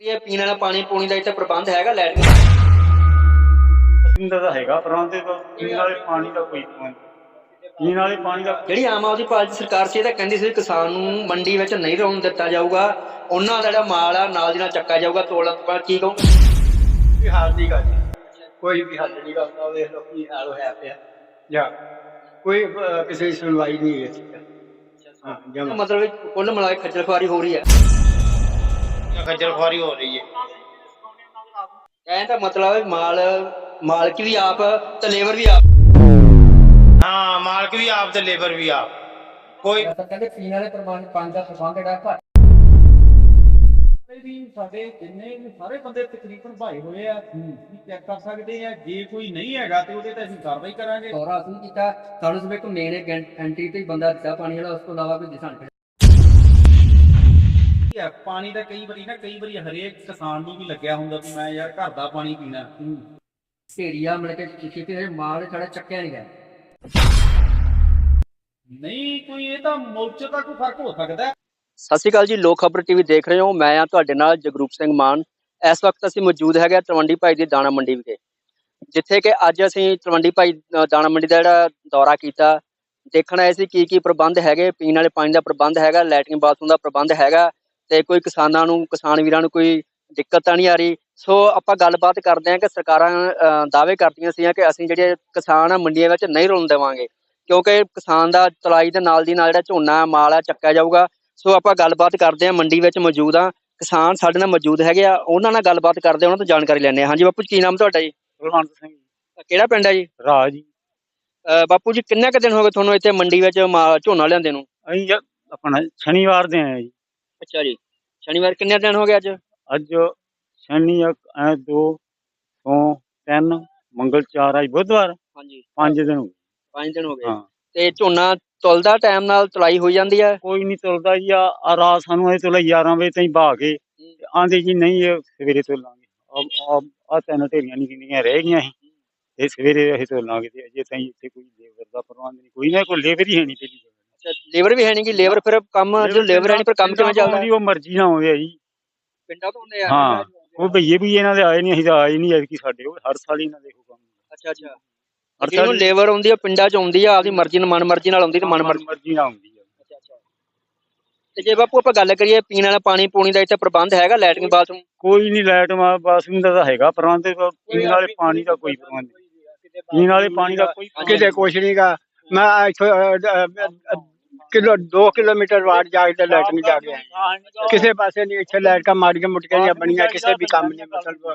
ਇਹ ਪੀਣ ਵਾਲਾ ਪਾਣੀ ਪੂਣੀ ਦਾ ਇੱਥੇ ਪ੍ਰਬੰਧ ਹੈਗਾ ਲੈਟਰਿੰਗ ਪੀਣ ਦਾ ਤਾਂ ਹੈਗਾ ਪਰਾਂਦੇ ਤੋਂ ਪੀਣ ਵਾਲੇ ਪਾਣੀ ਦਾ ਕੋਈ ਪ੍ਰਬੰਧ ਨਹੀਂ। ਪੀਣ ਵਾਲੇ ਪਾਣੀ ਦਾ ਜਿਹੜੀ ਆਮ ਆਦਮੀ ਪਾਰਟੀ ਸਰਕਾਰ ਸੀ ਇਹ ਤਾਂ ਕਹਿੰਦੀ ਸੀ ਕਿਸਾਨ ਨੂੰ ਮੰਡੀ ਵਿੱਚ ਨਹੀਂ ਰੋਣ ਦਿੱਤਾ ਜਾਊਗਾ। ਉਹਨਾਂ ਦਾ ਜਿਹੜਾ ਮਾਲ ਆ ਨਾਲ ਦੀ ਨਾਲ ਚੱਕਾ ਜਾਊਗਾ ਤੋਲਣ ਤੋਂ ਬਾਅਦ ਕੀ ਕਹੋ ਕੋਈ ਹੱਲ ਨਹੀਂ ਕਰਦੇ ਕੋਈ ਵੀ ਹੱਲ ਨਹੀਂ ਕਰਦਾ ਵੇਖ ਲਓ ਕੀ ਹਾਲ ਹੋਇਆ ਪਿਆ। ਜਾਂ ਕੋਈ ਅਹ, ਕਿਸੇ ਦੀ ਸੁਣਵਾਈ ਨਹੀਂ ਹੈ ਹਾਂ ਜਮਾ ਮਤਲਬ ਇਹ ਕੁੱਲ ਮਿਲਾ ਕੇ ਖੱਜਲ ਖੁਆਰੀ ਹੋ ਰਹੀ ਹੈ। ਖੱਜਲ ਖੁਆਰੀ ਹੋ ਰਹੀ ਹੈ। ਕਹਿਣ ਦਾ ਮਤਲਬ ਹੈ ਮਾਲ ਮਾਲਕ ਵੀ ਆਪ ਤੇ ਲੇਬਰ ਵੀ ਆਪ। ਹਾਂ ਮਾਲਕ ਵੀ ਆਪ ਤੇ ਲੇਬਰ ਵੀ ਆਪ। ਕੋਈ ਕਹਿੰਦੇ ਪੀਣ ਵਾਲੇ ਪ੍ਰਬੰਧ ਪਾਣੀ ਦਾ ਪ੍ਰਬੰਧ ਜਿਹੜਾ ਘੱਟ ਵੀ ਸਾਡੇ ਜਿੰਨੇ ਵੀ ਸਾਰੇ ਬੰਦੇ ਤਕਰੀਬਨ ਭਾਈ ਹੋਏ ਆ ਵੀ ਚੈੱਕ ਕਰ ਸਕਦੇ ਆ ਜੇ ਕੋਈ ਨਹੀਂ ਹੈਗਾ ਤੇ ਉਹਦੇ ਤੇ ਅਸੀਂ ਕਾਰਵਾਈ ਕਰਾਂਗੇ। ਦੌਰਾ ਅਸੀਂ ਕੀਤਾ। ਸਾਨੂੰ ਸਵੇ ਇੱਕ ਮੇਨ ਐਂਟਰੀ ਤੇ ਹੀ ਬੰਦਾ ਦਿੱਤਾ ਪਾਣੀ ਵਾਲਾ ਉਸ ਤੋਂ ਇਲਾਵਾ ਕੋਈ ਦਿਸਣ ਕੀ ਆ, ਪਾਣੀ ਦਾ ਕਈ ਵਾਰੀ ਨਾ ਕਈ ਵਾਰੀ ਹਰੇਕ ਕਿਸਾਨ ਨੂੰ ਵੀ ਲੱਗਿਆ ਹੁੰਦਾ ਵੀ ਮੈਂ ਯਾਰ ਘਰ ਦਾ ਪਾਣੀ ਪੀਣਾ। ਢੇਰੀਆ ਮਿਲ ਕੇ ਕਿਸੇ ਤੇ ਮਾਲ ਸਾਡਾ ਚੱਕਿਆ ਨਹੀਂ ਗਿਆ। ਨਹੀਂ ਕੋਈ ਇਹ ਤਾਂ ਮੁਲਕ 'ਚ ਤਾਂ ਕੋਈ ਫ਼ਰਕ ਹੋ ਸਕਦਾ ਹੈ। ਸਤਿ ਸ਼੍ਰੀ ਅਕਾਲ ਜੀ ਲੋਕ ਖਬਰ ਟੀਵੀ ਦੇਖ ਰਹੇ ਹੋ। ਮੈਂ ਆ ਤੁਹਾਡੇ ਨਾਲ ਜਗਰੂਪ ਸਿੰਘ ਮਾਨ। ਇਸ ਵਕਤ ਅਸੀਂ ਮੌਜੂਦ ਹੈਗੇ ਤਲਵੰਡੀ ਭਾਈ ਦੀ ਦਾਣਾ ਮੰਡੀ ਵਿਖੇ। ਜਿੱਥੇ ਕਿ ਅੱਜ ਅਸੀਂ ਤਲਵੰਡੀ ਭਾਈ ਦਾਣਾ ਮੰਡੀ ਦਾ ਜਿਹੜਾ ਦੌਰਾ ਕੀਤਾ। ਦੇਖਣ ਆਏ ਸੀ ਕੀ ਕੀ ਪ੍ਰਬੰਧ ਹੈਗੇ ਪੀਣ ਵਾਲੇ ਪਾਣੀ ਦਾ ਪ੍ਰਬੰਧ ਹੈਗਾ ਲੈਟਰਿੰਗ ਬਾਥਰੂਮ ਦਾ ਪ੍ਰਬੰਧ ਹੈਗਾ। ਤੇ ਕੋਈ ਕਿਸਾਨਾਂ ਨੂੰ ਕਿਸਾਨ ਵੀਰਾਂ ਨੂੰ ਕੋਈ ਦਿੱਕਤ ਤਾਂ ਨਹੀਂ ਆ ਰਹੀ। ਸੋ ਆਪਾਂ ਗੱਲਬਾਤ ਕਰਦੇ ਹਾਂ ਕਿ ਸਰਕਾਰਾਂ ਦਾਅਵੇ ਕਰਦੀਆਂ ਸੀਆਂ ਕਿ ਅਸੀਂ ਜਿਹੜੇ ਕਿਸਾਨ ਆ ਮੰਡੀਆਂ ਵਿੱਚ ਨਹੀਂ ਰੋਣ ਦੇਵਾਂਗੇ। ਕਿਉਂਕਿ ਕਿਸਾਨ ਦਾ ਤਲਾਈ ਦੇ ਨਾਲ ਦੀ ਨਾਲ ਜਿਹੜਾ ਝੋਨਾ ਮਾਲ ਆ ਚੱਕਿਆ ਜਾਊਗਾ। ਸੋ ਆਪਾਂ ਗੱਲਬਾਤ ਕਰਦੇ ਹਾਂ ਮੰਡੀ ਵਿੱਚ ਮੌਜੂਦ ਆ ਕਿਸਾਨ ਸਾਡੇ ਨਾਲ ਮੌਜੂਦ ਹੈਗੇ ਆ। ਉਹਨਾਂ ਨਾਲ ਗੱਲਬਾਤ ਕਰਦੇ ਉਹਨਾਂ ਤੋਂ ਜਾਣਕਾਰੀ ਲੈਣੇ ਆ ਹਾਂਜੀ ਬਾਪੂ ਜੀ ਕੀ ਨਾਮ ਤੁਹਾਡਾ ਜੀ? ਕੁਲਵੰਤ ਸਿੰਘ ਕਿਹੜਾ ਪਿੰਡ ਹੈ ਜੀ? ਰਾਜ ਜੀ। ਬਾਪੂ ਜੀ ਕਿੰਨੇ ਕੁ ਦਿਨ ਹੋ ਗਏ ਤੁਹਾਨੂੰ ਇੱਥੇ ਮੰਡੀ ਵਿੱਚ ਝੋਨਾ ਲਿਆਂਦੇ ਨੂੰ? ਅਸੀਂ ਆਪਣਾ ਸ਼ਨੀਵਾਰ ਦੇ ਆਏ ਜੀ। ਅੱਛਾ ਜੀ। ਸ਼ਨੀਵਾਰ ਕਿੰਨੇ ਦਿਨ ਹੋ ਗਏ ਅੱਜ? ਅੱਜ ਸ਼ਨੀ ਇੱਕ ਐ ਦੋ ਸੋਮ ਤਿੰਨ ਮੰਗਲ ਚਾਰ ਅੱਜ ਬੁੱਧਵਾਰ। ਹਾਂਜੀ। ਪੰਜ ਦਿਨ ਹੋ ਗਏ। 5 ਦਿਨ ਹੋ ਗਏ। ਹਾਂ। ਤੇ ਝੋਨਾ ਤੁਲਦਾ ਟਾਈਮ ਨਾਲ ਤੁਲਾਈ ਹੋ ਜਾਂਦੀ ਹੈ ਕੋਈ ਨਹੀਂ ਤੁਲਦਾ ਜੀ ਆ ਆ ਰਾਤ ਸਾਨੂੰ ਇਹ ਤੁਲਾ 11 ਵਜੇ ਤਾਈਂ ਬਹਾ ਕੇ ਆਂਦੇ ਜੀ ਨਹੀਂ ਇਹ ਸਵੇਰੇ ਤੁਲਾਂਗੇ। ਆ ਤਿੰਨ ਢੇਰੀਆਂ ਨਹੀਂ ਕਿੰਨੀਆਂ ਰਹਿ ਗਈਆਂ ਸੀ। ਇਹ ਸਵੇਰੇ ਅਸੀਂ ਤੁਲਾਂਗੇ ਤੇ ਅਜੇ ਤਾਈਂ ਇੱਥੇ ਕੋਈ ਲੇਬਰ ਦਾ ਪ੍ਰਬੰਧ ਨਹੀਂ ਕੋਈ ਨਾ ਕੋਈ ਲੇਬਰ ਹੀ ਹੈ ਨਹੀਂ ਗੱਲ। ਲੇਬਰ ਵੀ ਹੈ ਨਹੀਂ ਕਿ ਲੇਬਰ ਫਿਰ ਕੰਮ ਜੋ ਲੇਬਰ ਹੈ ਨਹੀਂ ਪਰ ਕੰਮ ਕਿਵੇਂ ਚੱਲਦਾ? ਜੀ ਉਹ ਮਰਜ਼ੀ ਨਾਲ ਆਉਂਦੇ ਆ ਜੀ। ਪਿੰਡਾਂ ਤੋਂ ਹੁੰਦੇ ਆ? ਹਾਂ ਉਹ ਭਈਏ ਵੀ ਇਹਨਾਂ ਦੇ ਆਏ ਨਹੀਂ ਅਸੀਂ ਤਾਂ ਆਏ ਨਹੀਂ ਐਤਕੀ ਸਾਡੇ ਉਹ ਹਰ ਸਾਲ ਹੀ ਇਹਨਾਂ ਦੇ ਹੁਕਮ। ਅੱਛਾ ਅੱਛਾ। ਹਰ ਜਿਹਨੂੰ ਸਾਲ ਲੇਬਰ ਆਉਂਦੀ ਆ ਪਿੰਡਾਂ 'ਚ ਆਉਂਦੀ ਆ ਆਪਦੀ ਮਰਜ਼ੀ ਨਾਲ ਮਨ ਮਰਜ਼ੀ ਨਾਲ ਆਉਂਦੀ ਤੇ ਮਨ ਮਰਜ਼ੀ ਮਰਜ਼ੀ ਨਾਲ ਆਉਂਦੀ ਆ। ਤੇ ਜੇ ਬਾਪੂ ਆਪਾਂ ਗੱਲ ਕਰੀਏ ਪੀਣ ਵਾਲਾ ਪਾਣੀ ਪੂਣੀ ਦਾ ਇੱਥੇ ਪ੍ਰਬੰਧ ਹੈਗਾ ਲੈਟਰਿੰਗ ਬਾਥਰੂਮ? ਕੋਈ ਨਹੀਂ ਲਾਈਟ ਮਾ ਬਾਥਰੂਮ ਦਾ ਤਾਂ ਹੈਗਾ ਪ੍ਰਬੰਧ ਪਰ ਪੀਣ ਵਾਲੇ ਪਾਣੀ ਦਾ ਕੋਈ ਪ੍ਰਬੰਧ ਨਹੀਂ ਪੀਣ ਵਾਲੇ ਪਾਣੀ ਦਾ ਕੋਈ ਕਿਤੇ ਕੁਛ ਨਹੀਂਗਾ ਮੈਂ ਇੱਥੋਂ ਕਿਲੋ 2 ਕਿਲੋਮੀਟਰ ਵਾਟ ਜਾ ਕੇ ਲਾਈਟ ਨਹੀਂ ਜਾ ਕੇ ਆਇਆ ਕਿਸੇ ਪਾਸੇ ਨਹੀਂ ਇੱਥੇ ਲਾਈਟ ਕਾ ਮਾੜੀਆਂ ਮੁਟਕੀਆਂ ਜਿਹੀਆਂ ਬਣੀਆਂ ਕਿਸੇ ਵੀ ਕੰਮ ਨਹੀਂ ਮਤਲਬ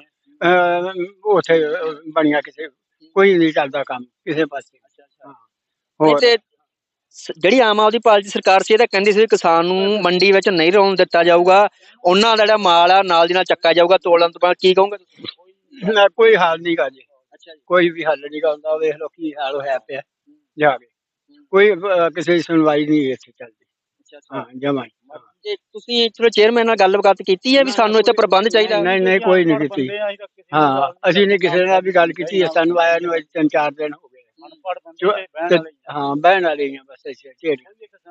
ਉੱਥੇ ਬਣੀਆਂ ਕਿਸੇ ਕੋਈ ਨਹੀਂ ਚੱਲਦਾ ਕੰਮ ਕਿਸੇ ਪਾਸੇ। ਹੋਰ। ਜਿਹੜੀ ਆਮ ਆਦਮੀ ਪਾਰਟੀ ਸਰਕਾਰ ਸੀ ਇਹ ਤਾਂ ਕਹਿੰਦੀ ਸੀ ਕਿਸਾਨ ਨੂੰ ਮੰਡੀ ਵਿੱਚ ਨਹੀਂ ਰੋਣ ਦਿੱਤਾ ਜਾਊਗਾ ਉਹਨਾਂ ਦਾ ਜਿਹੜਾ ਮਾਲ ਆ ਨਾਲ ਦੀ ਨਾਲ ਚੱਕਾ ਜਾਊਗਾ ਤੋਲਣ ਤੋਂ ਬਾਅਦ ਕੀ ਕਹੋਗੇ ਤੁਸੀਂ? ਕੋਈ ਹਾਲ ਨਹੀਂ ਗਾ ਜੀ। ਜੀ। ਕੋਈ ਵੀ ਹੱਲ ਨਹੀਂ ਕਰਦਾ ਵੇਖ ਲਓ ਕੀ ਹਾਲ ਹੋਇਆ ਪਿਆ। ਜਾ ਕੇ। ਕੋਈ ਅਹ, ਕਿਸੇ ਦੀ ਸੁਣਵਾਈ ਨਹੀਂ ਇੱਥੇ ਚੱਲਦੀ। ਅੱਛਾ ਹਾਂ ਜਮਾ ਤੇ ਤੁਸੀਂ ਚਲੋ ਚੇਅਰਮੈਨ ਨਾਲ ਗੱਲਬਾਤ ਕੀਤੀ ਹੈ ਵੀ ਸਾਨੂੰ ਇੱਥੇ ਪ੍ਰਬੰਧ ਚਾਹੀਦਾ? ਨਹੀਂ ਨਹੀਂ ਕੋਈ ਨਹੀਂ ਕੀਤੀ। ਹਾਂ ਅਸੀਂ ਨਹੀਂ ਕਿਸੇ ਨਾਲ ਵੀ ਗੱਲ ਕੀਤੀ ਸਾਨੂੰ ਆਇਆ ਨੂੰ ਅੱਜ ਤਿੰਨ ਚਾਰ ਦਿਨ ਹੋ ਗਏ। ਤੇ- ਹਾਂ ਬਹਿਣ ਵਾਲੀ ਆ ਬਸ ਇੱਥੇ ਢੇਰੀ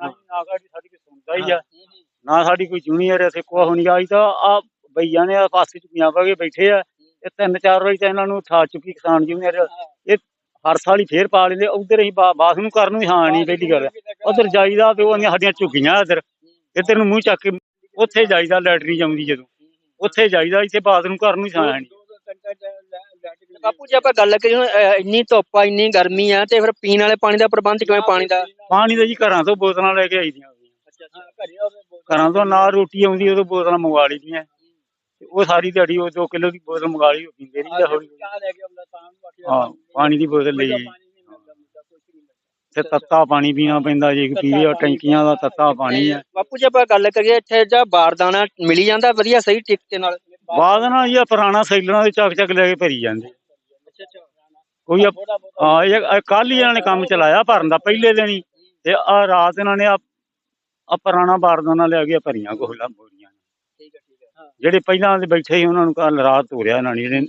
ਨਾ ਸਾਡੀ ਕੋਈ ਸੁਣਦਾ ਹੀ ਆ। ਨਾ ਸਾਡੀ ਕੋਈ ਜੂਨੀਅਰ ਇੱਥੇ ਕੋਈ ਨਹੀਂ ਆਈ ਤਾਂ ਆ ਭਈਆਂ ਨੇ ਆ ਪਾਸੇ ਚੁੱਕੀਆਂ ਪਾ ਕੇ ਬੈਠੇ ਆ। ਇਹ ਤਿੰਨ ਚਾਰ ਵਾਰੀ ਤਾਂ ਇਹਨਾਂ ਨੂੰ ਥਾ ਚੁੱਕੀ ਕਿਸਾਨ ਜੂਨੀਅਰ। ਇਹ ਹਰ ਸਾਲ ਹੀ ਫੇਰ ਪਾ ਲੈਂਦੇ ਉਧਰ ਹੀ ਬਾ- ਬਾਥ ਨੂੰ ਕਰਨ ਨੂੰ ਹੀ ਨਹੀਂ ਪਹਿਲੀ ਗੱਲ। ਉਧਰ ਜਾਈਦਾ ਤੇ ਉਹਨੀਆਂ ਸਾਡੀਆਂ ਝੁੱਗੀਆਂ ਇੱਧਰ। ਇੱਧਰ ਨੂੰ ਮੂੰਹ ਚੱਕ ਕੇ ਉੱਥੇ ਜਾਈਦਾ ਲੈਟਰੀ ਜਾਂਦੀ ਜਦੋਂ। ਉੱਥੇ ਜਾਈਦਾ ਇੱਥੇ ਬਾਥ ਨੂੰ ਕਰਨ ਨੂੰ ਹੀ ਹਾਂ ਨਹੀਂ। ਬਾਪੂ ਜੀ ਆਪਾਂ ਗੱਲ ਕਰੀਏ ਹੁਣ, ਇੰਨੀ ਧੁੱਪ ਆ ਇੰਨੀ ਗਰਮੀ ਆ ਤੇ ਫਿਰ ਪੀਣ ਵਾਲੇ ਪਾਣੀ ਦਾ ਪ੍ਰਬੰਧ ਕਿਵੇਂ ਪਾਣੀ ਦਾ? ਪਾਣੀ ਤਾਂ ਜੀ ਘਰਾਂ ਤੋਂ ਬੋਤਲਾਂ ਲੈ ਕੇ ਆਈਦੀਆਂ। ਘਰਾਂ ਤੋਂ ਨਾ ਰੋਟੀ ਆਉਂਦੀ ਉਦੋਂ ਬੋਤਲਾਂ ਮੰਗਵਾ ਲਈਦੀਆਂ। ਤੇ ਉਹ ਸਾਰੀ ਦਿਹਾੜੀ ਉਹ 2 ਕਿਲੋ ਦੀ ਬੋਤਲ ਮੰਗਾ ਲਈ ਉਹ ਪੀਂਦੇ ਰਹੀਦਾ ਹੌਲੀ ਹੌਲੀ। ਹਾਂ ਪਾਣੀ ਦੀ ਬੋਤਲ ਲਈ। ਜੀ। ਤੇ ਤੱਤਾ ਪਾਣੀ ਪੀਣਾ ਪੈਂਦਾ ਜੇ ਕਿ ਪੀਏ ਟੈਂਕੀਆਂ ਦਾ ਤੱਤਾ ਪਾਣੀ ਹੈ ਬਾਪੂ ਜੀ ਆਪਾਂ ਗੱਲ ਕਰੀਏ ਇੱਥੇ ਜਾਂ ਬਾਰਦਾਨਾ ਮਿਲੀ ਜਾਂਦਾ ਵਧੀਆ ਸਹੀ ਟਿਕਤੇ ਨਾਲ? ਬਾਅਦ ਨਾਲ ਇਹ ਪੁਰਾਣਾ ਸੈਲਰਾਂ ਦੇ ਚੱਕ ਚੱਕ ਲੈ ਕੇ ਭਰੀ ਜਾਂਦੇ। ਕੋਈ ਆ- ਹਾਂ ਇਹ ਕੱਲ ਹੀ ਇਹਨਾਂ ਨੇ ਕੰਮ ਚਲਾਇਆ ਭਰਨ ਦਾ ਪਹਿਲੇ ਦਿਨ ਹੀ। ਤੇ ਆ ਰਾਤ ਇਹਨਾਂ ਨੇ ਆ ਆ ਪੁਰਾਣਾ ਬਾਰਦਾਨਾ ਲਿਆ ਕੇ ਭਰੀਆਂ ਕੋਹਲਾ ਬੋਰੀਆਂ ਠੀਕ ਹੈ ਠੀਕ ਹੈ ਜਿਹੜੇ ਪਹਿਲਾਂ ਦੇ ਬੈਠੇ ਸੀ ਉਹਨਾਂ ਨੂੰ ਕੱਲ ਰਾਤ ਤੋਰਿਆ ਇਹਨਾਂ ਨੇ ਜਿਹੜੇ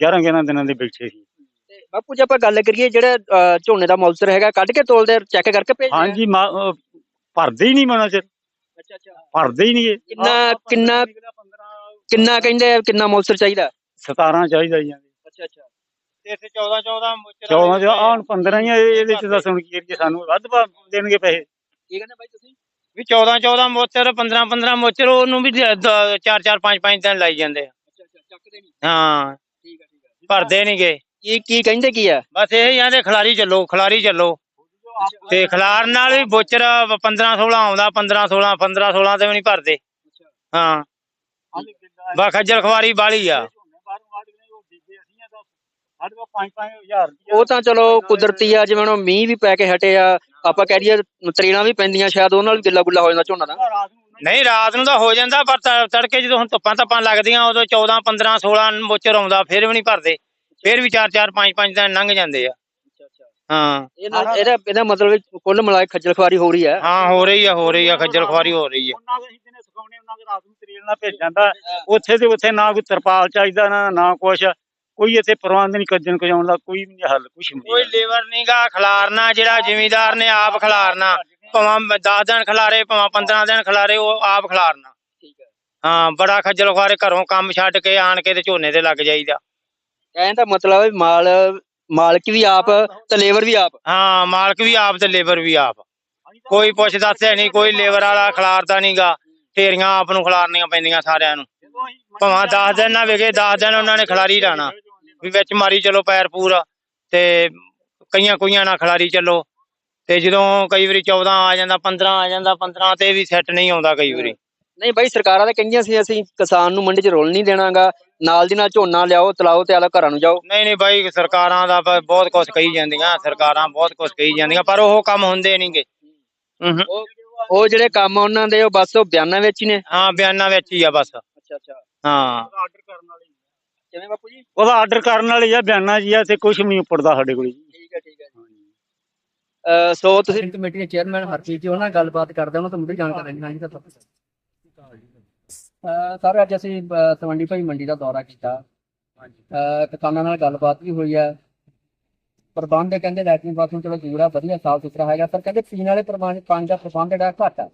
11 11 ਦਿਨਾਂ ਦੇ ਬੈਠੇ ਸੀ। ਤੇ ਬਾਪੂ ਜੀ ਆਪਾਂ ਗੱਲ ਕਰੀਏ ਜਿਹੜਾ ਝੋਨੇ ਦਾ ਮੌਲਸਰ ਹੈਗਾ ਕੱਢ ਕੇ ਤੋਲਦੇ ਚੈੱਕ ਕਰਕੇ ਭੇਜਦੇ ਆ? ਹਾਂਜੀ ਮਾ- ਅਹ ਭਰਦੇ ਹੀ ਨਹੀਂ ਮਨਾ ਚ ਅੱਛਾ ਅੱਛਾ। ਭਰਦੇ ਹੀ ਨਹੀਂ ਇਹ। ਕਿੰਨਾ ਕਿੰਨਾ ਕਿੰਨਾ ਕਹਿੰਦੇ ਆ, ਕਿੰਨਾ ਮੌਸਰ ਚਾਹੀਦਾ? 17 ਚਾਹੀਦਾ ਜੀ। ਅੱਛਾ ਅੱਛਾ। ਤੇ ਇੱਥੇ 14 14 ਮੁੱਚਰ 14 ਜੋ ਆਹ 15 ਹੀ ਆ, ਇਹ- ਇਹਦੇ ਚ ਦੱਸਣ ਕੀ ਹੈ ਸਾਨੂੰ ਵੱਧ ਪਾ ਦੇਣਗੇ ਪੈਸੇ। ਕੀ ਕਹਿੰਦੇ ਬਾਈ ਤੁਸੀਂ? ਵੀ 14 14 ਮੁੱਚਰ 15 15 ਮੁੱਚਰ ਉਹਨੂੰ ਵੀ 4 4 5 5 ਦਿਨ ਲਾਈ ਜਾਂਦੇ ਆ। ਅੱਛਾ ਅੱਛਾ ਚੱਕਦੇ ਨਹੀਂ ਹਾਂ। ਠੀਕ ਹੈ ਠੀਕ ਹੈ ਭਰਦੇ ਨਹੀਂਗੇ ਕੀ ਕੀ ਕਹਿੰਦੇ ਕੀ ਆ? ਬਸ ਇਹ ਹੀ ਆਂਦੇ ਖਿਲਾਰੀ ਚੱਲੋ ਖਿਲਾਰੀ ਚੱਲੋ। ਤੇ ਖਿਲਾਰ ਨਾਲ ਵੀ ਬੋਚਰ 15 16 ਆਉਂਦਾ 15 16 15 16 ਤੇ ਵੀ ਨਹੀਂ ਭਰਦੇ। ਹਾਂ। ਬਾ ਖੱਜਲ ਖਵਾਰੀ ਬਾਲੀ ਆ। ਸਾਡੇ ਕੋਲ 5 5000 ਉਹ ਤਾਂ ਚਲੋ ਕੁਦਰਤੀ ਆ ਜਿਵੇਂ ਹੁਣ ਮੀਂਹ ਵੀ ਪੈ ਕੇ ਹਟੇ ਆ ਆਪਾਂ ਕਹਿ ਦਈਏ ਤਰੇੜਾਂ ਵੀ ਪੈਂਦੀਆਂ ਸ਼ਾਇਦ ਉਹਨਾਂ ਨਾਲ ਵੀ ਗਿੱਲਾ ਗੁੱਲਾ ਹੋ ਜਾਂਦਾ ਝੋਨਾ ਦਾ। ਨਹੀਂ ਰਾਤ ਨੂੰ ਤਾਂ ਹੋ ਜਾਂਦਾ ਪਰ ਤ- ਤੜਕੇ ਜਦੋਂ ਹੁਣ ਧੁੱਪਾਂ ਧੱਪਾਂ ਲੱਗਦੀਆਂ ਉਦੋਂ 14 15 16 ਬੋਚਰ ਆਉਂਦਾ ਫਿਰ ਵੀ ਨਹੀਂ ਭਰਦੇ। ਫਿਰ ਵੀ 4 4 5 5 ਦਿਨ ਲੰਘ ਜਾਂਦੇ ਆ। ਹਾਂ। ਇਹਦਾ ਇਹਦਾ ਇਹਦਾ ਮਤਲਬ ਵੀ ਕੁੱਲ ਮਿਲਾ ਕੇ ਖੱਜਲ ਖਵਾਰੀ ਹੋ ਰਹੀ ਹੈ ਹਾਂ ਹੋ ਰਹੀ ਆ ਹੋ ਰਹੀ ਆ ਖੱਜਲ ਖਵਾਰੀ ਹੋ ਰਹੀ ਆ। ਉਹਨਾਂ ਦੇ ਜਿਹਨੇ ਸਿਖਾਉਣੇ ਉਹਨਾਂ ਦੇ ਰਾਤ ਨੂੰ ਤਰੇਲ ਨਾਲ ਭੇਜ ਜਾਂਦਾ। ਉੱਥੇ ਨਾ ਕੋਈ ਤਰਪਾਲ ਚਾਹੀਦਾ ਨਾ ਨਾ ਕੁਛ। ਕੋਈ ਇੱਥੇ ਪ੍ਰਬੰਧ ਨਹੀਂ ਕੱਜਣ ਕਜਾਉਣ ਦਾ ਕੋਈ ਵੀ ਨਹੀਂ ਹੱਲ ਕੁਛ ਕੋਈ ਨਹੀਂ ਲੇਬਰ ਨਹੀਂਗਾ ਖਿਲਾਰਨਾ ਜਿਹੜਾ ਜ਼ਿਮੀਦਾਰ ਨੇ ਆਪ ਖਿਲਾਰਨਾ। ਭਾਵੇਂ 10 ਦਿਨ ਖਿਲਾਰੇ ਭਾਵੇਂ 15 ਦਿਨ ਖਿਲਾਰੇ ਉਹ ਆਪ ਖਿਲਾਰਨਾ। ਠੀਕ ਹੈ ਹਾਂ ਬੜਾ ਖੱਜਲ ਖਵਾਰੇ ਘਰੋਂ ਕੰਮ ਛੱਡ ਕੇ ਆਣ ਕੇ ਤੇ ਝੋਨੇ ਤੇ ਲੱਗ ਜਾਈਦਾ। ਕਹਿਣ ਦਾ ਮਤਲਬ ਹੈ ਮਾਲ ਮਾਲਕ ਵੀ ਆਪ ਤੇ ਲੇਬਰ ਵੀ ਆਪ। ਹਾਂ ਮਾਲਕ ਵੀ ਆਪ ਤੇ ਲੇਬਰ ਵੀ ਆਪ। ਕੋਈ ਪੁੱਛ ਦੱਸਿਆ ਨਹੀਂ ਕੋਈ ਲੇਬਰ ਵਾਲਾ ਖਿਲਾਰਦਾ ਨਹੀਂਗਾ ਢੇਰੀਆਂ ਆਪ ਨੂੰ ਖਿਲਾਰਨੀਆਂ ਪੈਂਦੀਆਂ ਸਾਰਿਆਂ ਨੂੰ। ਭਾਵੇਂ 10 ਦਿਨ ਨਾ ਵਿਗੇ 10 ਦਿਨ ਉਹਨਾਂ ਨੇ ਖਿਲਾਰੀ ਰਹਿਣਾ। ਵੀ ਵਿੱਚ ਮਾਰੀ ਚਲੋ ਪੈਰ ਪੂਰਾ ਤੇ ਕਈਆਂ ਕੁਈਆਂ ਨਾਲ ਖਿਲਾਰੀ ਚੱਲੋ ਤੇ ਜਦੋਂ ਕਈ ਵਾਰੀ 14 ਆ ਜਾਂਦਾ 15 ਆ ਜਾਂਦਾ 15 ਤੇ ਵੀ ਸੈੱਟ ਨਹੀਂ ਆਉਂਦਾ ਕਈ ਵਾਰੀ। ਨਹੀਂ ਬਾਈ ਸਰਕਾਰਾਂ ਤਾਂ ਕਹਿੰਦੀਆਂ ਸੀ ਅਸੀਂ ਕਿਸਾਨ ਨੂੰ ਮੰਡੀ 'ਚ ਰੋਲ ਨਹੀਂ ਦੇਣਾਗਾ। ਨਾਲ ਦੀ ਨਾਲ ਝੋਨਾ ਲਿਆਓ ਤਲਾਓ ਤੇ ਆਲਾ ਘਰਾਂ ਨੂੰ ਜਾਓ। ਨਹੀਂ ਨਹੀਂ ਬਾਈ ਸਰਕਾਰਾਂ ਦਾ ਬਹੁਤ ਕੁਝ ਕਹੀ ਜਾਂਦੀਆਂ ਸਰਕਾਰਾਂ ਬਹੁਤ ਕੁਝ ਕਹੀ ਜਾਂਦੀਆਂ ਪਰ ਉਹ ਕੰਮ ਹੁੰਦੇ ਨਹੀਂਗੇ। ਉਹ ਉਹ ਜਿਹੜੇ ਕੰਮ ਉਹਨਾਂ ਦੇ ਉਹ ਬਸ ਉਹ ਬਿਆਨਾਂ ਵਿੱਚ ਹੀ ਨੇ। ਹਾਂ ਬਿਆਨਾਂ ਵਿੱਚ ਹੀ ਆ ਬਸ। ਅੱਛਾ ਅੱਛਾ। ਹਾਂ। ਆਰਡਰ ਕਰਨ ਵਾਲੇ ਕਿਵੇਂ ਬਾਪੂ ਜੀ? ਉਹਦਾ ਆਰਡਰ ਕਰਨ ਵਾਲੇ ਆ ਬਿਆਨਾ ਜੀ ਆ ਤੇ ਵੀ ਨਹੀਂ ਉੱਪੜਦਾ ਸਾਡੇ ਕੋਲ ਜੀ। ਠੀਕ ਹੈ ਠੀਕ ਹੈ ਅ ਸੋ ਤੁਸੀਂ ਕਮੇਟੀ ਦੇ ਚੇਅਰਮੈਨ ਹਰਪ੍ਰੀਤ ਜੀ ਉਹਨਾਂ ਨਾਲ ਗੱਲਬਾਤ ਕਰਦੇ ਉਹਨਾਂ ਤੋਂ ਮੁੱਢਲੀ ਜਾਣਕਾਰੀ ਲੈਣੀ ਹੈ ਜੀ ਸਰ ਸਰ ਅੱਜ ਅਸੀਂ ਤਲਵੰਡੀ ਭਾਈ ਮੰਡੀ ਦਾ ਦੌਰਾ ਕੀਤਾ। ਅ, ਕਿਸਾਨਾਂ ਨਾਲ ਗੱਲਬਾਤ ਵੀ ਹੋਈ ਹੈ ਪ੍ਰਬੰਧ ਕਹਿੰਦੇ ਲੈਟਰਿੰਗ ਬਾਥਰੂਮ ਚਲੋ ਆ ਵਧੀਆ ਸਾਫ਼ ਸੁਥਰਾ ਹੈਗਾ ਪਰ ਕਹਿੰਦੇ ਪੀਣ ਵਾਲੇ ਪ੍ਰਬੰਧ ਪਾਣੀ ਦਾ ਪ੍ਰਬੰਧ ਜਿਹੜਾ ਘੱਟ ਆ।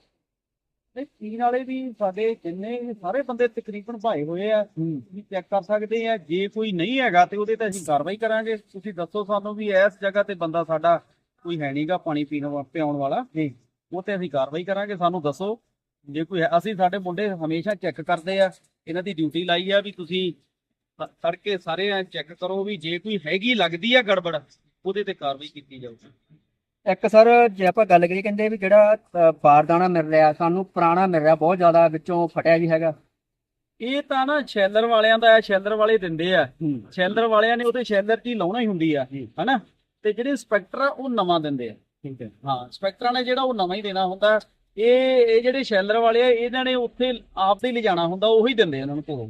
ਤੇ ਪੀਣ ਵਾਲੇ ਵੀ ਸਾਡੇ ਜਿੰਨੇ ਵੀ ਸਾਰੇ ਬੰਦੇ ਤਕਰੀਬਨ ਭਾਏ ਹੋਏ ਆ ਵੀ ਚੈੱਕ ਕਰ ਸਕਦੇ ਆ ਜੇ ਕੋਈ ਨਹੀਂ ਹੈਗਾ ਤੇ ਉਹਦੇ ਤੇ ਅਸੀਂ ਕਾਰਵਾਈ ਕਰਾਂਗੇ। ਤੁਸੀਂ ਦੱਸੋ ਸਾਨੂੰ ਵੀ ਇਸ ਜਗ੍ਹਾ ਤੇ ਬੰਦਾ ਸਾਡਾ ਕੋਈ ਹੈ ਨਹੀਂਗਾ ਪਾਣੀ ਪੀਣ ਵਾ- ਪਿਆਉਣ ਵਾਲਾ। ਜੀ। ਉਹ ਤੇ ਅਸੀਂ ਕਾਰਵਾਈ ਕਰਾਂਗੇ ਸਾਨੂੰ ਦੱਸੋ। ਜੇ ਕੋਈ ਹੈ ਅਸੀਂ ਸਾਡੇ ਮੁੰਡੇ ਹਮੇਸ਼ਾ ਚੈੱਕ ਕਰਦੇ ਆ ਇਹਨਾਂ ਦੀ ਡਿਊਟੀ ਲਾਈ ਆ ਵੀ ਤੁਸੀਂ ਤ- ਤੜਕੇ ਸਾਰੇ ਚੈੱਕ ਕਰੋ ਵੀ ਜੇ ਕੋਈ ਹੈਗੀ ਲੱਗਦੀ ਆ ਗੜਬੜ ਉਹਦੇ ਤੇ ਕਾਰਵਾਈ ਕੀਤੀ ਜਾਊਗੀ ਇੱਕ ਸਰ ਜੇ ਆਪਾਂ ਗੱਲ ਕਰੀਏ ਕਹਿੰਦੇ ਵੀ ਜਿਹੜਾ ਅ, ਬਾਰਦਾਨਾ ਮਿਲ ਰਿਹਾ ਸਾਨੂੰ ਪੁਰਾਣਾ ਮਿਲ ਰਿਹਾ ਬਹੁਤ ਜ਼ਿਆਦਾ ਵਿੱਚੋਂ ਫਟਿਆ ਵੀ ਹੈਗਾ। ਇਹ ਤਾਂ ਨਾ ਸ਼ੈਲਰ ਵਾਲਿਆਂ ਦਾ ਹੈ ਸ਼ੈਲਰ ਵਾਲੇ ਦਿੰਦੇ ਆ। ਸ਼ੈਲਰ ਵਾਲਿਆਂ ਨੇ ਉਹਦੇ ਸ਼ੈਲਰ 'ਚ ਹੀ ਲਾਉਣਾ ਹੀ ਹੁੰਦੀ ਆ ਹਨਾ? ਤੇ ਜਿਹੜੇ ਇੰਸਪੈਕਟਰ ਆ ਉਹ ਨਵਾਂ ਦਿੰਦੇ ਆ। ਠੀਕ ਹੈ। ਹਾਂ ਇੰਸਪੈਕਟਰਾਂ ਨੇ ਜਿਹੜਾ ਉਹ ਨਵਾਂ ਹੀ ਦੇਣਾ ਹੁੰਦਾ। ਇਹ ਇਹ ਜਿਹੜੇ ਸ਼ੈਲਰ ਵਾਲੇ ਆ ਇਹਨਾਂ ਨੇ ਉੱਥੇ ਆਪ ਦੇ ਲਿਜਾਣਾ ਹੁੰਦਾ ਉਹੀ ਦਿੰਦੇ ਆ ਉਹਨਾਂ ਨੂੰ ਕੋਲੋਂ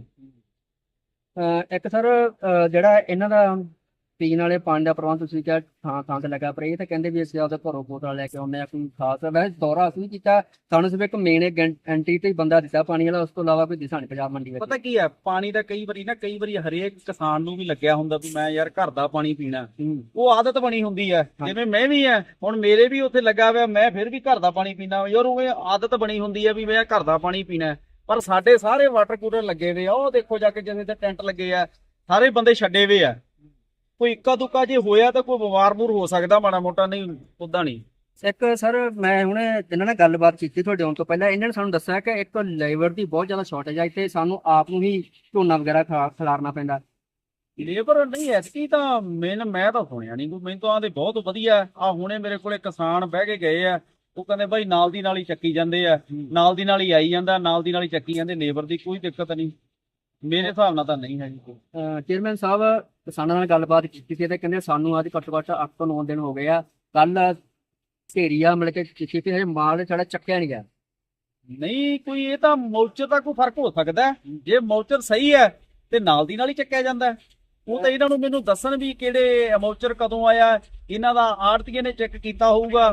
ਅ, ਇੱਕ ਸਰ ਅ, ਜਿਹੜਾ ਇਹਨਾਂ ਦਾ ਪੀਣ ਵਾਲੇ ਪਾਣੀ ਦਾ ਪ੍ਰਬੰਧ ਤੁਸੀਂ ਕਿਹਾ ਥਾਂ ਥਾਂ ਤੇ ਲੱਗਾ ਪਰ ਇਹ ਤਾਂ ਕਹਿੰਦੇ ਵੀ ਅਸੀਂ ਆਪਦੇ ਘਰੋਂ ਬੋਤਲ ਲੈ ਕੇ ਆਉਂਦੇ ਆ ਕੋਈ ਖਾਸ ਵੈਸੇ ਦੌਰਾ ਅਸੀਂ ਵੀ ਕੀਤਾ ਸਾਨੂੰ ਸਿਰਫ ਇੱਕ ਮੇਨ ਐਂਟੀ ਤੇ ਬੰਦਾ ਦਿੱਤਾ ਪਾਣੀ ਵਾਲਾ ਉਸ ਤੋਂ ਇਲਾਵਾ ਕੋਈ ਦਿਸਾ ਨਹੀਂ ਪੰਜਾਬ ਮੰਡੀ ਵਿੱਚ। ਪਤਾ ਕੀ ਹੈ ਪਾਣੀ ਦਾ ਕਈ ਵਾਰੀ ਨਾ ਕਈ ਵਾਰੀ ਹਰੇਕ ਕਿਸਾਨ ਨੂੰ ਵੀ ਲੱਗਿਆ ਹੁੰਦਾ ਵੀ ਮੈਂ ਯਾਰ ਘਰ ਦਾ ਪਾਣੀ ਪੀਣਾ। ਉਹ ਆਦਤ ਬਣੀ ਹੁੰਦੀ ਹੈ। ਜਿਵੇਂ ਮੈਂ ਵੀ ਆ ਹੁਣ ਮੇਰੇ ਵੀ ਉੱਥੇ ਲੱਗਾ ਹੋਇਆ ਮੈਂ ਫਿਰ ਵੀ ਘਰ ਦਾ ਪਾਣੀ ਪੀਣਾ ਯਾਰ ਉਹ ਆਦਤ ਬਣੀ ਹੁੰਦੀ ਹੈ ਵੀ ਮੈਂ ਘਰ ਦਾ ਪਾਣੀ ਪੀਣਾ। ਪਰ ਸਾਡੇ ਸਾਰੇ ਵਾਟਰ ਕੂਲਰ ਲੱਗੇ ਹੋਏ ਆ ਉਹ ਦੇਖੋ ਜਾ ਕੇ ਜਿਵੇਂ ਤੇ ਟੈਂਟ ਲੱਗੇ ਆ ਸਾਰੇ ਬੰਦੇ ਛੱਡੇ ਹੋਏ ਆ। ਕੋਈ ਇੱਕਾ ਦੁੱਕਾ ਜੇ ਹੋਇਆ ਤਾਂ ਕੋਈ ਬਿਮਾਰ ਬੂਰ ਹੋ ਸਕਦਾ ਮਾੜਾ ਮੋਟਾ ਨਹੀਂ ਉਦਾਂ ਨਹੀਂ। ਇੱਕ ਸਰ ਮੈਂ ਹੁਣੇ ਇਹਨਾਂ ਨਾਲ ਗੱਲਬਾਤ ਕੀਤੀ ਤੁਹਾਡੇ ਆਉਣ ਤੋਂ ਪਹਿਲਾਂ। ਇਹਨਾਂ ਨੇ ਸਾਨੂੰ ਦੱਸਿਆ ਕਿ ਇੱਕ ਲੇਬਰ ਦੀ ਬਹੁਤ ਜ਼ਿਆਦਾ ਸ਼ਾਰਟੇਜ ਆ ਇੱਥੇ ਸਾਨੂੰ ਆਪ ਨੂੰ ਹੀ ਝੋਨਾ ਵਗੈਰਾ ਖਿਲਾ- ਖਿਲਾਰਨਾ ਪੈਂਦਾ। ਲੇਬਰ ਨਹੀਂ ਐਤਕੀ ਤਾਂ ਮੈਨ ਮੈਂ ਤਾਂ ਸੁਣਿਆ ਨਹੀਂ ਕੋਈ। ਮੈਨੂੰ ਤਾਂ ਆਂਦੇ ਬਹੁਤ ਵਧੀਆ। ਆ ਹੁਣੇ ਮੇਰੇ ਕੋਲੇ ਕਿਸਾਨ ਬਹਿ ਕੇ ਗਏ ਆ। ਉਹ ਕਹਿੰਦੇ ਭਾਈ ਨਾਲ ਦੀ ਨਾਲ ਹੀ ਚੱਕੀ ਜਾਂਦੇ ਆ। ਨਾਲ ਦੀ ਨਾਲ ਹੀ ਆਈ ਜਾਂਦਾ ਨਾਲ ਦੀ ਨਾਲ ਹੀ ਚੱਕੀ ਜਾਂਦੇ। ਲੇਬਰ ਦੀ ਕੋਈ ਦਿੱਕਤ ਨਹੀਂ। ਮੇਰੇ ਹਿਸਾਬ ਨਾਲ ਤਾਂ ਨਹੀਂ ਹੈਗੀ ਕੋਈ ਚੇਅਰਮੈਨ ਸਾਹਿਬ ਕਿਸਾਨਾਂ ਨਾਲ ਗੱਲਬਾਤ ਕੀਤੀ ਸੀ ਤੇ ਕਹਿੰਦੇ ਸਾਨੂੰ ਅੱਜ ਘੱਟੋ ਘੱਟ 8 ਤੋਂ 9 ਦਿਨ ਹੋ ਗਏ ਆ ਕੱਲ ਢੇਰੀਆ ਮਿਲ ਕੇ ਕਿਸੇ ਤੇ ਹਜੇ ਮਾਲ ਸਾਡਾ ਚੱਕਿਆ ਨਹੀਂ ਗਿਆ ਨਹੀਂ ਕੋਈ ਇਹ ਤਾਂ ਮੌਚਰ ਦਾ ਕੋਈ ਫ਼ਰਕ ਹੋ ਸਕਦਾ ਹੈ। ਜੇ ਮੌਚਰ ਸਹੀ ਹੈ ਤੇ ਨਾਲ ਦੀ ਨਾਲ ਹੀ ਚੱਕਿਆ ਜਾਂਦਾ ਹੈ। ਉਹ ਤਾਂ ਇਹਨਾਂ ਨੂੰ ਮੈਨੂੰ ਦੱਸਣ ਵੀ ਕਿਹੜੇ ਮੌਚਰ ਕਦੋਂ ਆਇਆ ਇਹਨਾਂ ਦਾ ਆੜਤੀਏ ਨੇ ਚੈੱਕ ਕੀਤਾ ਹੋਊਗਾ।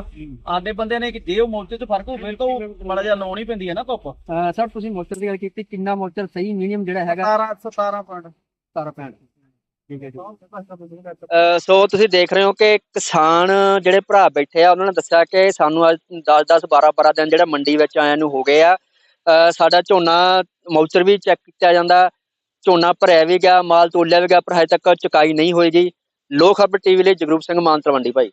ਆਦੇ ਬੰਦੇ ਨੇ ਕਿ ਜੇ ਉਹ ਮੌਚਰ 'ਚ ਫ਼ਰਕ ਹੋ ਫਿਰ ਤਾਂ ਉਹ ਮਾੜਾ ਜਿਹਾ ਲਾਉਣੀ ਪੈਂਦੀ ਹੈ ਨਾ ਧੁੱਪ। ਸਰ ਤੁਸੀਂ ਮੋਚਰ ਦੀ ਗੱਲ ਕੀਤੀ ਕਿੰਨਾ ਮੋਚਰ ਸਹੀ ਮੀਡੀਅਮ ਜਿਹੜਾ ਹੈਗਾ? 17 17 ਪੁਆਇੰਟ 17 ਪੈਂਟ ਠੀਕ ਹੈ ਜੀ। ਅ, ਸੋ ਤੁਸੀਂ ਦੇਖ ਰਹੇ ਹੋ ਕਿ ਕਿਸਾਨ ਜਿਹੜੇ ਭਰਾ ਬੈਠੇ ਆ ਉਹਨਾਂ ਨੇ ਦੱਸਿਆ ਕਿ ਸਾਨੂੰ ਅੱਜ 10 10 12 12 ਦਿਨ ਜਿਹੜਾ ਮੰਡੀ ਵਿੱਚ ਆਇਆਂ ਨੂੰ ਹੋ ਗਏ ਆ। ਸਾਡਾ ਝੋਨਾ ਮੌਚਰ ਵੀ ਚੈੱਕ ਕੀਤਾ ਜਾਂਦਾ। ਝੋਨਾ ਭਰਿਆ ਵੀ ਗਿਆ, ਮਾਲ ਤੋਲਿਆ ਵੀ ਗਿਆ, ਪਰ ਹਜੇ ਤੱਕ ਚੁਕਾਈ ਨਹੀਂ ਹੋਏਗੀ। ਲੋਕ ਖਬਰ ਟੀਵੀ ਲਈ ਜਗਰੂਪ ਸਿੰਘ ਮਾਨ ਤਲਵੰਡੀ ਭਾਈ।